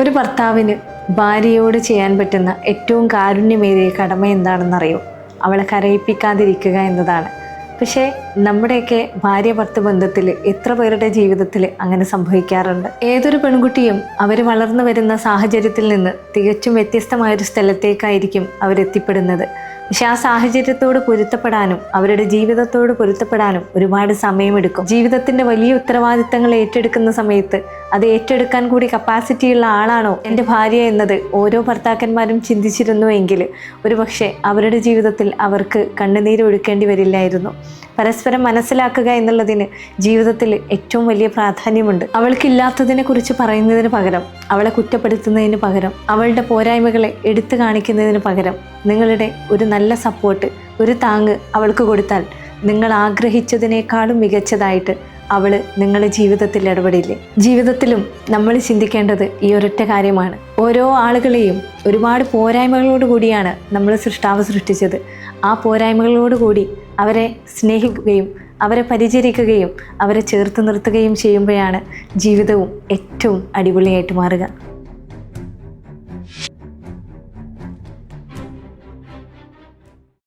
ഒരു ഭർത്താവിന് ഭാര്യയോട് ചെയ്യാൻ പറ്റുന്ന ഏറ്റവും കാരുണ്യമേറിയ കടമ എന്താണെന്നറിയോ? അവളെ കരയിപ്പിക്കാതിരിക്കുക എന്നതാണ്. പക്ഷേ നമ്മുടെയൊക്കെ ഭാര്യ ഭർത്ത ബന്ധത്തിൽ എത്ര പേരുടെ ജീവിതത്തിൽ അങ്ങനെ സംഭവിക്കാറുണ്ട്? ഏതൊരു പെൺകുട്ടിയും അവർ വളർന്നു വരുന്ന സാഹചര്യത്തിൽ നിന്ന് തികച്ചും വ്യത്യസ്തമായൊരു സ്ഥലത്തേക്കായിരിക്കും അവരെത്തിപ്പെടുന്നത്. പക്ഷെ ആ സാഹചര്യത്തോട് പൊരുത്തപ്പെടാനും അവരുടെ ജീവിതത്തോട് പൊരുത്തപ്പെടാനും ഒരുപാട് സമയമെടുക്കും. ജീവിതത്തിന്റെ വലിയ ഉത്തരവാദിത്തങ്ങൾ ഏറ്റെടുക്കുന്ന സമയത്ത് അത് ഏറ്റെടുക്കാൻ കൂടി കപ്പാസിറ്റിയുള്ള ആളാണോ എന്റെ ഭാര്യ എന്നത് ഓരോ ഭർത്താക്കന്മാരും ചിന്തിച്ചിരുന്നുവെങ്കിൽ ഒരുപക്ഷെ അവരുടെ ജീവിതത്തിൽ അവർക്ക് കണ്ണുനീരൊഴുക്കേണ്ടി വരില്ലായിരുന്നു. പരസ്പരം മനസ്സിലാക്കുക എന്നുള്ളതിന് ജീവിതത്തിൽ ഏറ്റവും വലിയ പ്രാധാന്യമുണ്ട്. അവൾക്കില്ലാത്തതിനെ കുറിച്ച് പറയുന്നതിന് പകരം അവളെ കുറ്റപ്പെടുത്തുന്നതിന് പകരം അവളുടെ പോരായ്മകളെ എടുത്തു കാണിക്കുന്നതിന് പകരം നിങ്ങളുടെ ഒരു നല്ല സപ്പോർട്ട് ഒരു താങ്ങ് അവൾക്ക് കൊടുത്താൽ നിങ്ങൾ ആഗ്രഹിച്ചതിനേക്കാളും മികച്ചതായിട്ട് അവൾ നിങ്ങളുടെ ജീവിതത്തിൽ ഇടപെടില്ലേ? ജീവിതത്തിലും നമ്മൾ ചിന്തിക്കേണ്ടത് ഈ ഒരൊറ്റ കാര്യമാണ്. ഓരോ ആളുകളെയും ഒരുപാട് പോരായ്മകളോട് കൂടിയാണ് നമ്മൾ സൃഷ്ടാവ് സൃഷ്ടിച്ചത്. ആ പോരായ്മകളോടുകൂടി അവരെ സ്നേഹിക്കുകയും അവരെ പരിചരിക്കുകയും അവരെ ചേർത്ത് നിർത്തുകയും ചെയ്യുമ്പോഴാണ് ജീവിതവും ഏറ്റവും അടിപൊളിയായിട്ട് മാറുക.